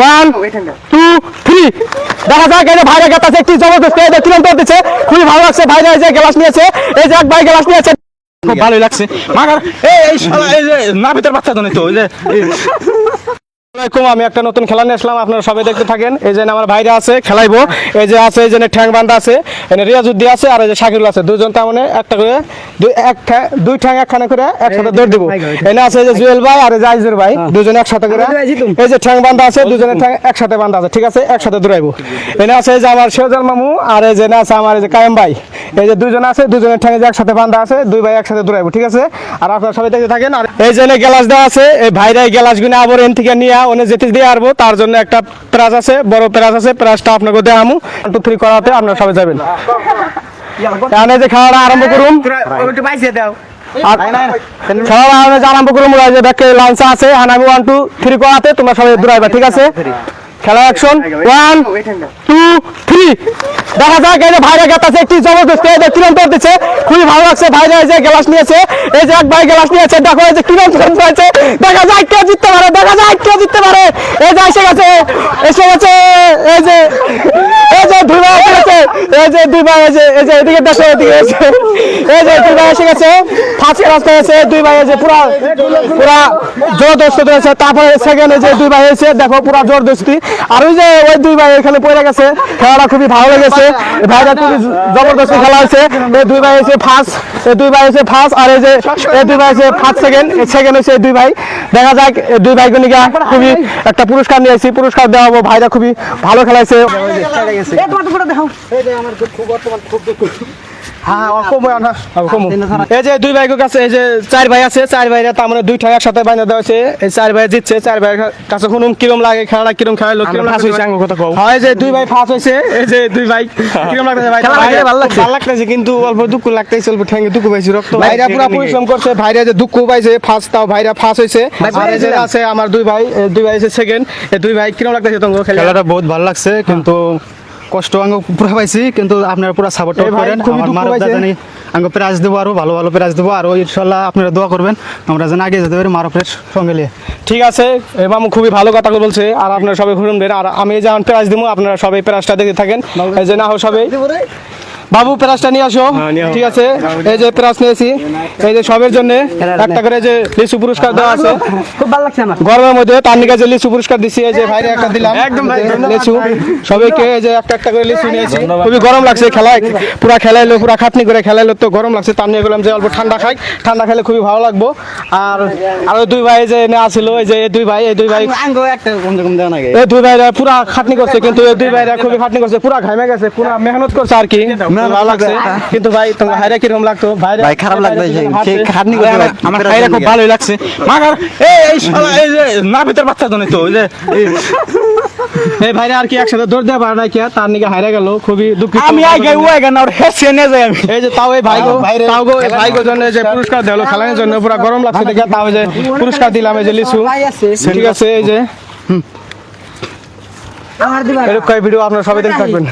One two three দেখা যাক এই যে ভাইরা গেতাছে একটি জবরদস্ত এই যে তুরন্ত দিচ্ছে খুবই ভালো লাগছে ভাইরা এই যে গ্লাস নিয়েছে। এই যে এক ভাই গ্লাস নিয়েছে। খুব ভালোই লাগছে। মাগার এই এই শালা এই যে না ভিতর বাচ্চা জানি তো এই যে আসসালামাইকুম আমি একটা নতুন খেলা নিয়ে আসলাম আপনারা সবাই দেখতে থাকেন এই যে আমার ভাইরা আছে খেলাইবো এই যে আছে এই যে ঠ্যাং বান্ধা আছে এনে রিয়াজুদ্দি আছে আর এই যে শাকিরুল আছে দুজন তার মানে একটা করে দুই এক ঠ্যাং- দুই ঠ্যাং একখানে করে একসাথে দৌড় দিব এনে আছে এই যে জুয়েল ভাই আর এই যে আইজুর ভাই দুজন একসাথে করে এই যে ঠ্যাং বান্ধা আছে দুজনের ঠ্যাং একসাথে বান্ধা আছে ঠিক আছে একসাথে দৌড়াইবো এনে আছে এই যে আমার শেহজাল মামু আর এই যে আছে আমার এই যে কায়েম ভাই এই যে দুজন আছে দুজনের ঠ্যাঙে যে একসাথে বান্ধা আছে দুই ভাই একসাথে দৌড়াইবো ঠিক আছে? আর আপনারা সবাই দেখতে থাকেন আর এই যে এনে গ্লাস দেওয়া আছে এই ভাইরা এই গ্লাস গুনে আবার এন থেকে নিয়ে ওনে যেতে দিয়ে আসব তার জন্য একটা প্রাজ আছে বড় প্রাজ আছে প্রাজটা আপনাকে দেখামু। টু থ্রি করাতে আপনারা সবাই যাবেন। এই যে খাওয়াটা আরম্ভ করুন। আমি যে আরম্ভ করুন ব্যাকে লাঞ্চ আছে। আমি ওয়ান টু থ্রি করাতে তোমরা সবাই দৌড়াইবা ঠিক আছে? খেলা অ্যাকশন ওয়ান টু থ্রি দেখা যাক, এই যে ভাইরা গেতাছে, একটি জবরদস্ত, এই যে তুরন্ত দিচ্ছে। খুবই ভালো লাগছে, ভাইরা এই যে গ্লাস নিয়েছে। এই যে এক ভাই গ্লাস নিয়েছে, দেখো এই যে তুরন্ত হয়েছে দেখা যায় কে জিততে পারে, দেখা যায় কে জিততে পারে। এই যে এসে গেছে এসে গেছে, এই যে এই যে দুই ভাই এসে গেছে এই যে দুই ভাই এই যে এদিকে দেখো এদিকে এই যে দুই ভাই এসে গেছে ফার্স্ট হয়েছে দুই ভাই যে পুরা পুরা সেকেন্ডে যে দুই ভাই এসে দেখো পুরা আর ওই যে ওই দুই ভাই এখানে পড়ে গেছে খেলাটা খুবই ভালো লেগেছে ভাইরা খুবই জবরদস্তি খেলা হয়েছে এই দুই ভাই এসে ফার্স্ট এই দুই ভাই এসে ফার্স্ট আর এই যে এই দুই ভাই এসে ফার্স্ট সেকেন্ড সেকেন্ড হয়েছে দুই ভাই দেখা যাক দুই ভাই গুলিকে খুবই একটা পুরস্কার নিয়ে আসছি পুরস্কার দেওয়া ভাইরা খুবই ভালো খেলাইছে হ্যাঁ কমো না কমো এই যে দুই ভাইয়ের কাছে এই যে চার ভাই আছে চার ভাইরা তার মানে দুই একসাথে বাইনা দেওয়া হয়েছে। এই চার ভাই জিতছে চার ভাইয়ের কাছে কোনো কিরম লাগে খেলাটা কিরম খেলালো কিরম ফার্স্ট হইছে, আঙ্গুর কথা কও। হয় যে দুই ভাই ফার্স্ট হয়েছে এই যে দুই ভাই কিরম লাগতেছে ভাই? ভালো লাগছে। ভালো লাগতেছে কিন্তু অল্প দুঃখ লাগতেছে অল্প ঠ্যাঙ্গে দুঃখ পাইছি রক্ত ভাইরা পুরো পরিশ্রম করছে ভাইরা যে দুঃখ পাইছে ফার্স্ট তাও ভাইরা ফার্স্ট হয়েছে। আর এই যে আছে আমার দুই ভাই দুই ভাই আছে সেকেন্ড এই দুই ভাই কিরম লাগতেছে খেলা? খেলাটা বহুত ভালো লাগছে কিন্তু কষ্ট আঙ্গ পুরা পাইছি কিন্তু আপনারা পুরা সাপোর্ট করেন। আমার মারব জানি আঙ্গ প্রাইজ দেবো আরও ভালো ভালো প্রাইজ দেবো আরও ইনশাল্লাহ আপনারা দোয়া করবেন। আমরা যেন আগে যেতে পারি মারফের সঙ্গে নিয়ে। ঠিক আছে এ মামু খুবই ভালো কথা বলছে আর আপনারা সবাই ঘুরুন দেন। আর আমি যেমন প্রাইজ দিবো আপনারা সবাই প্রাইজটা দেখে থাকেন। এই যে না হোক সবাই। বাবু প্রাইজটা নিয়ে আসো। ঠিক আছে? এই যে প্রাইজ নিয়েছি। এই যে সবের জন্য একটা করে যে লিচু পুরস্কার দেওয়া আছে। খুব ভালো লাগছে আমার। গরমের মধ্যে তার নিকে যে লিচু পুরস্কার দিছি এই যে ভাইরে একটা দিলাম। একদম লিচু। সবাইকে এই যে একটা একটা করে লিচু নিয়েছি। খুবই গরম লাগছে খেলায়। পুরা খেলাইলো পুরা খাটনি করে খেলাইলো তো গরম লাগছে। তার নিয়ে গেলাম যে অল্প ঠান্ডা খাই। ঠান্ডা খেলে খুবই ভালো লাগবো। আর আর ওই দুই ভাই যে এনে আসিল এই যে এই দুই ভাই এই দুই ভাই আঙ্গ একটা কম কম দেওয়া নাকি? এই দুই ভাইরা পুরা খাটনি করছে কিন্তু এই দুই ভাইরা খুবই খাটনি করছে। পুরা ঘামে গেছে পুরা মেহনত করছে আর কি। ভালো লাগছে। কিন্তু ভাই তোমার হাইরা কীরকম লাগতো? ভাইরা ভাই খারাপ লাগবে সেই সেই খাটনি ভাই, আমার- আমার খুব ভালোই লাগছে। মাগার এই এই শালা এই যে না ভিতর বাচ্চা জানি তো ওই যে এই- এই ভাইরা আর কি একসাথে দৌড় দেওয়া পারে না কি তার নিকে হাইরা গেল খুবই দুঃখিত। আমি আগে ও আগে না ওর হেসে নিয়ে যাই আমি। এই যে তাও এই ভাই গো তাও গো ভাই গো জন্য যে পুরস্কার দিলো খেলানোর জন্য পুরো গরম লাগছে দেখে তাও যে পুরস্কার দিলাম এই যে লিচু। ঠিক আছে এই যে। আমার এরকম ভিডিও আপনারা সবাই দেখতে থাকবেন।